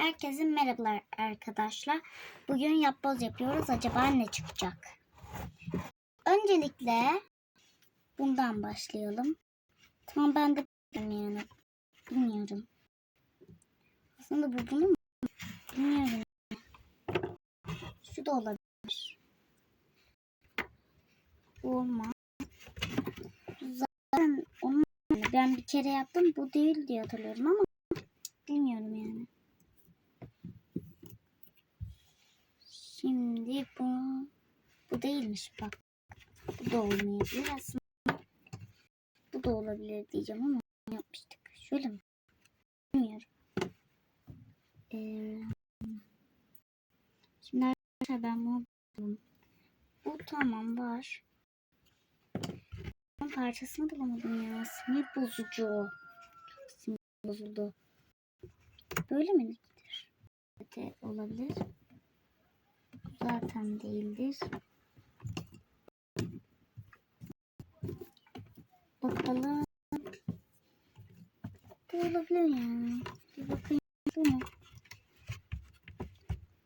Herkese merhabalar arkadaşlar. Bugün yapboz yapıyoruz. Acaba ne çıkacak? Öncelikle bundan başlayalım. Tamam ben de bilmiyorum. Bilmiyorum. Aslında bu bunu mu? Bilmiyorum. Şu da olabilir. Olmaz. Zaten onu ben bir kere yaptım. Bu değil diye hatırlıyorum ama bilmiyorum yani. Şimdi bu bu değilmiş bak. Bu da olmayabilir aslında. Bu da olabilir diyeceğim ama yapmıştık. Şöyle mi? Bilmiyorum. Ee, şimdi arkadaşlar ben bunu buldum. Bu tamam var. Ama parçasını bulamadım ya. Sinir bozucu. Çok sinir bozuldu. Böyle mi gider? Evet, olabilir. Zaten değildir. Bakalım. Bu olabilir yani. Bir bakayım. Bu mu?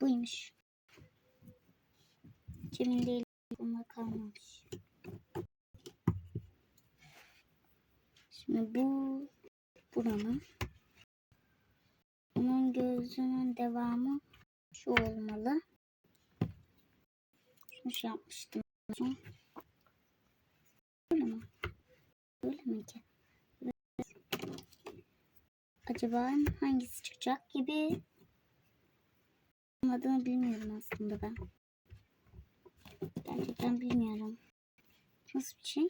Buymuş. Hiç emin değilim. Bunda kalmamış. Şimdi bu buranın. Bunun gözünün devamı şu olmalı. Şunu şey yapmıştım. Son. Böyle mi? Böyle mi. Acaba hangisi çıkacak gibi adını bilmiyorum aslında ben. Gerçekten bilmiyorum. Nasıl bir şey?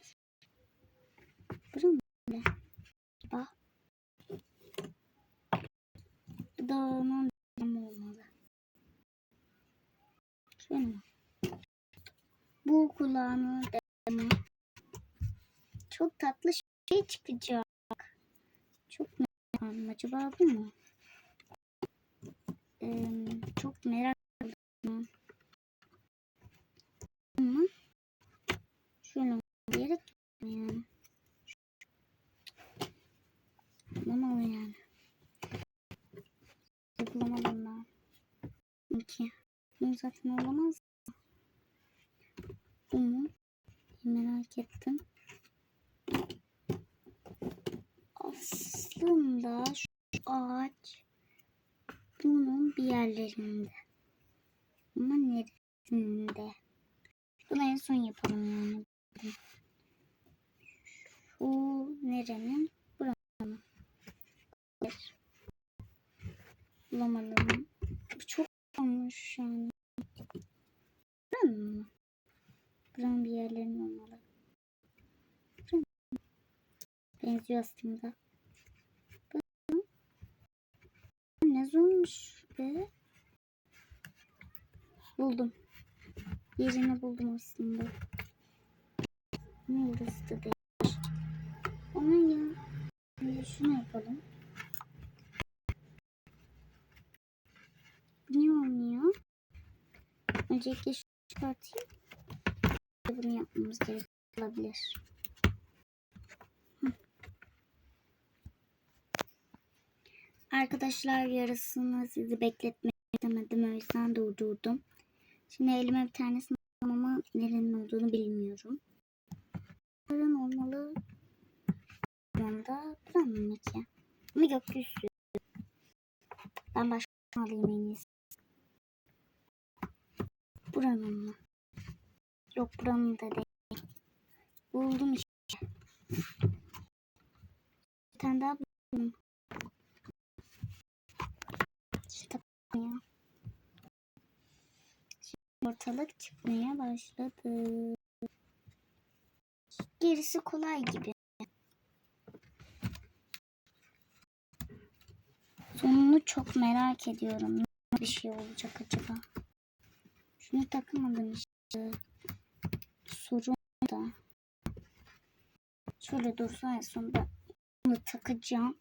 Mı? böyle? Bak. Bu da onun devamı olmalı. Şöyle mi? Kulağını devamı. Çok tatlı şey çıkacak. Çok merak Acaba bu mu? Ee, çok merak ediyorum. Ama şöyle diyerek yani. Bulamadım yani. Bulamadım ben. İki. Bu zaten olamaz. Mu? Merak ettim. Aslında şu ağaç bunun bir yerlerinde. Ama neresinde? Bunu en son yapalım yani. Şu nerenin? Buranın. Bulamadım. Bu çok olmuş yani. Buranın mı? Buranın bir yerlerinde olmalı. Benziyor aslında. Bu ne zormuş be. Buldum. Yerini buldum aslında. Ne burası da değil. Ona ya. Şimdi şunu yapalım. Niye olmuyor? Öncelikle şunu çıkartayım. Yapmamız gerek olabilir. Arkadaşlar yarısını sizi bekletmek istemedim. O yüzden durdurdum. Şimdi elime bir tanesini aldım ama nerenin olduğunu bilmiyorum. Buranın olmalı. Buranda buranın mı? Ama gökyüzü. Ben başka alayım en iyisi. Buranın mı? Yok buranın da değil. Buldum işte. Bir tane daha buldum. İşte ya. Şimdi ortalık çıkmaya başladı. Gerisi kolay gibi. Sonunu çok merak ediyorum. Ne bir şey olacak acaba? Şunu takamadım işte. Da. Şöyle dursa en sonunda bunu takacağım.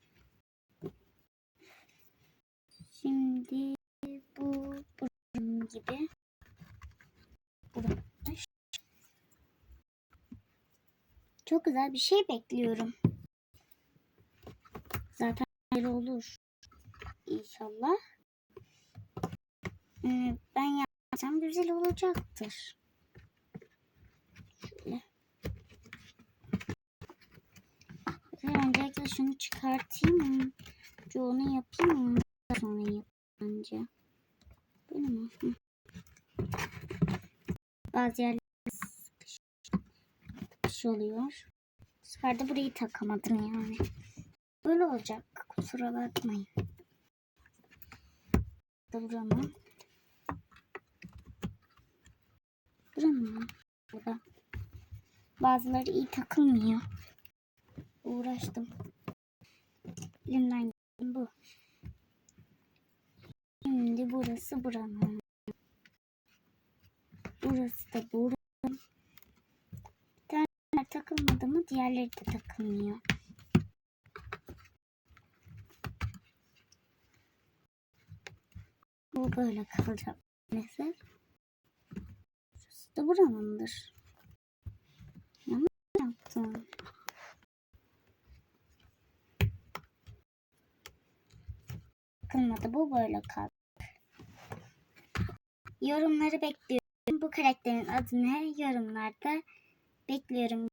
Şimdi bu bunun gibi. Burası. Çok güzel bir şey bekliyorum. Zaten olur. İnşallah. Ee, ben yapsam güzel olacaktır. Şöyle. Öncelikle şunu çıkartayım. Çoğunu yapayım mı? Sonra yap bence. Böyle mi? Hı. Bazı yerler sıkış oluyor. Bu sefer de burayı takamadım yani. Böyle olacak. Kusura bakmayın. Da buranın. Buranın. Burada. Bazıları iyi takılmıyor. Uğraştım. Elimden bu. Şimdi burası buranın. Burası da buranın. Bir tane takılmadı mı diğerleri de takılmıyor. Bu böyle kalacak maalesef. Burası da buranındır. Yanlış yaptım. Takılmadı bu böyle kaldı. Yorumları bekliyorum. Bu karakterin adı ne? Yorumlarda bekliyorum.